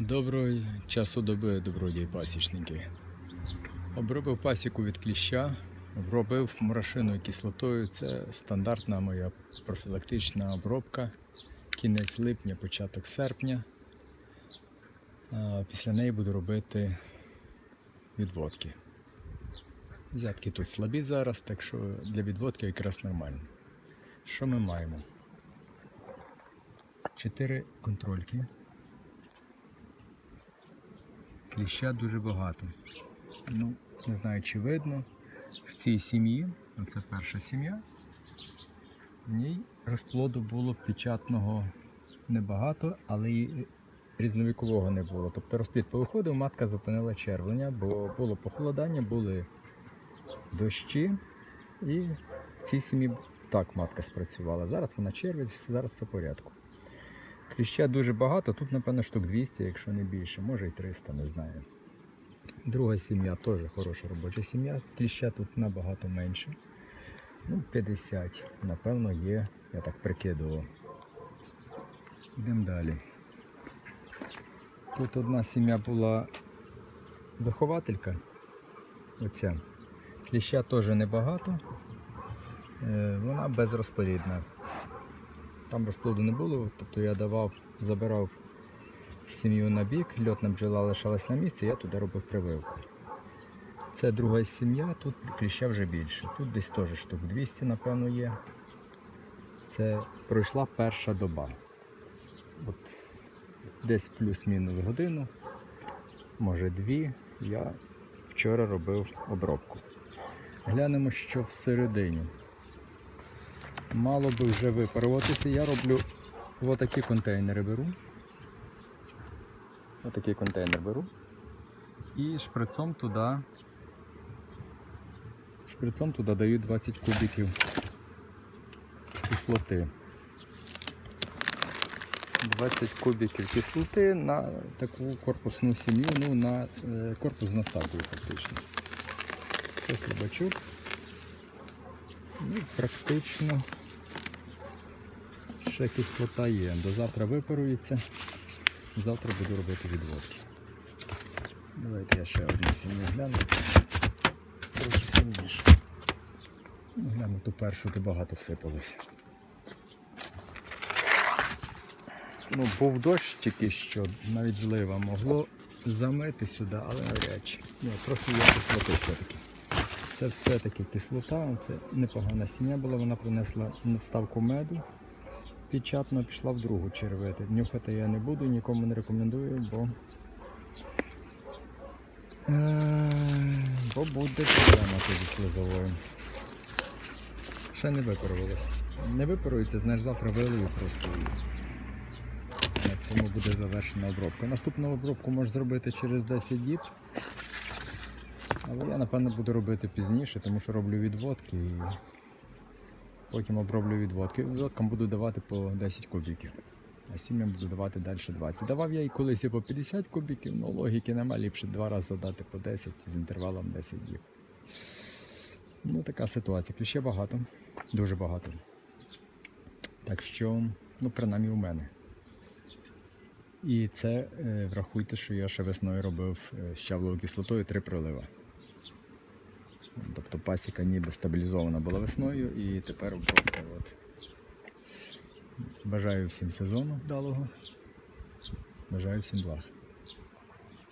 Доброго часу доби, добродії пасічники. Обробив пасіку від кліща, обробив мурашиною кислотою. Це стандартна моя профілактична обробка. Кінець липня, початок серпня. Після неї буду робити відводки. Взятки тут слабі зараз, так що для відводки якраз нормально. Що ми маємо? Чотири контрольки. Кліща дуже багато. Ну, не знаю, чи видно. В цій сім'ї, оце перша сім'я, в ній розплоду було печатного небагато, але і різновікового не було. Тобто розплід повиходив, матка зупинила червлення, бо було похолодання, були дощі, і в цій сім'ї так матка спрацювала. Зараз вона червить, зараз все в порядку. Кліща дуже багато, тут, напевно, штук 200, якщо не більше, може і 300, не знаю. Друга сім'я теж хороша робоча сім'я. Кліща тут набагато менше. Ну, 50, напевно, є, я так прикидував. Йдемо далі. Тут одна сім'я була вихователька. Оця. Кліща теж небагато. Е, Вона безрозплідна. Там розплоду не було, тобто я давав, забирав сім'ю на бік, льотна бджола лишалась на місці, я туди робив прививку. Це друга сім'я, тут кліща вже більше. Тут десь теж штук 200, напевно, є. Це пройшла перша доба. От десь плюс-мінус годину, може дві, я вчора робив обробку. Глянемо, що всередині мало би вже випаруватися. Я роблю отакі контейнери беру. Отакий контейнер беру. І шприцом туди. Шприцом туди даю 20 кубиків кислоти. 20 кубиків кислоти на таку корпусну сім'ю, ну на е, корпус з насадкою фактично. Це слабачок. Ну, практично ще кислота є. До завтра випарується. Завтра буду робити відводки. Давайте я ще одну сім'ю гляну. Трохи сильніше. Ну, Гляну ту першу, де багато всипалося. Ну, був дощ тільки що, навіть злива могло замити сюди, але навряд. Ні, трохи є кислоти все-таки. Це все-таки кислота, це непогана сім'я була, вона принесла надставку меду. Печатно пішла в другу червити. Нюхати я не буду, нікому не рекомендую, бо, Е, бо буде проблема тоді слизовою. Ще не випарувалося. Не випарується, знаєш, завтра вилию просто. На цьому буде завершена обробка. Наступну обробку можеш зробити через 10 діб. Але я напевно буду робити пізніше, тому що роблю відводки і потім оброблю відводки. Відводкам буду давати по 10 кубіків, а сім'ям буду давати далі 20. Давав я і колись і по 50 кубіків, але логіки нема, ліпше два рази дати по 10 з інтервалом 10 діб. Ну, така ситуація. Кліще багато, дуже багато. Так що, ну, принаймні у мене. І це е, врахуйте, що я ще весною робив е, з щавловою кислотою три пролива. Тобто пасіка ніби стабілізована була весною і тепер просто От. Бажаю всім сезону вдалого. Бажаю всім благ.